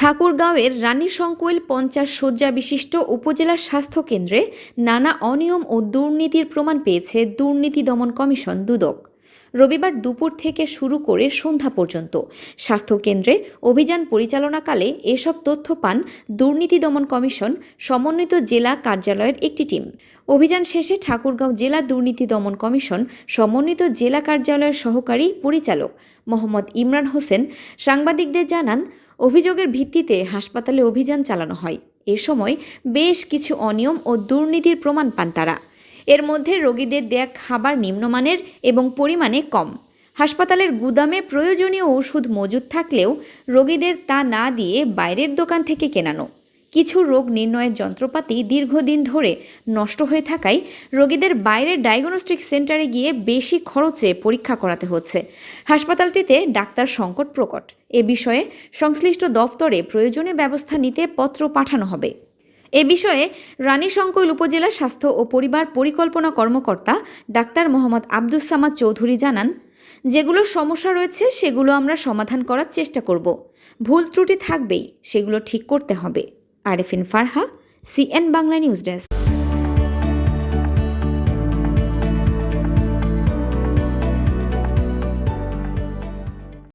ঠাকুরগাঁওয়ের রানী সংকোয়েল পঞ্চাশ শয্যা বিশিষ্ট উপজেলা স্বাস্থ্য কেন্দ্রে নানা অনিয়ম ও দুর্নীতির প্রমাণ পেয়েছে দুর্নীতি দমন কমিশন দুদক। রবিবার দুপুর থেকে শুরু করে সন্ধ্যা পর্যন্ত। স্বাস্থ্য কেন্দ্রে অভিযান পরিচালনাকালে এসব তথ্য পান দুর্নীতি দমন কমিশন, সমন্বিত জেলা কার্যালয়ের একটি টিম। অভিযান শেষে ঠাকুরগাঁও জেলা দুর্নীতি দমন কমিশন, সমন্বিত জেলা কার্যালয়ের সহকারী পরিচালক মোহাম্মদ ইমরান হোসেন সাংবাদিকদের জানান, অভিযোগের ভিত্তিতে হাসপাতালে অভিযান চালানো হয়। এ সময় বেশ কিছু অনিয়ম ও দুর্নীতির প্রমাণ পান তারা। এর মধ্যে রোগীদের দেয়া খাবার নিম্নমানের এবং পরিমাণে কম। হাসপাতালের গুদামে প্রয়োজনীয় ওষুধ মজুদ থাকলেও রোগীদের তা না দিয়ে বাইরের দোকান থেকে কেনানো। কিছু রোগ নির্ণয়ের যন্ত্রপাতি দীর্ঘদিন ধরে নষ্ট হয়ে থাকায় রোগীদের বাইরের ডায়াগনস্টিক সেন্টারে গিয়ে বেশি খরচে পরীক্ষা করাতে হচ্ছে। হাসপাতালটিতে ডাক্তার সংকট প্রকট। এ বিষয়ে সংশ্লিষ্ট দফতরে প্রয়োজনীয় ব্যবস্থা নিতে পত্র পাঠানো হবে। এ বিষয়ে রানীশঙ্কৈল উপজেলা স্বাস্থ্য ও পরিবার পরিকল্পনা কর্মকর্তা ডাক্তার মোহাম্মদ আব্দুস সামাদ চৌধুরী জানান, যেগুলো সমস্যা রয়েছে, সেগুলো আমরা সমাধান করার চেষ্টা করব। ভুল ত্রুটি থাকবেই, সেগুলো ঠিক করতে হবে। Arefin Farha, CN Bangla news desk.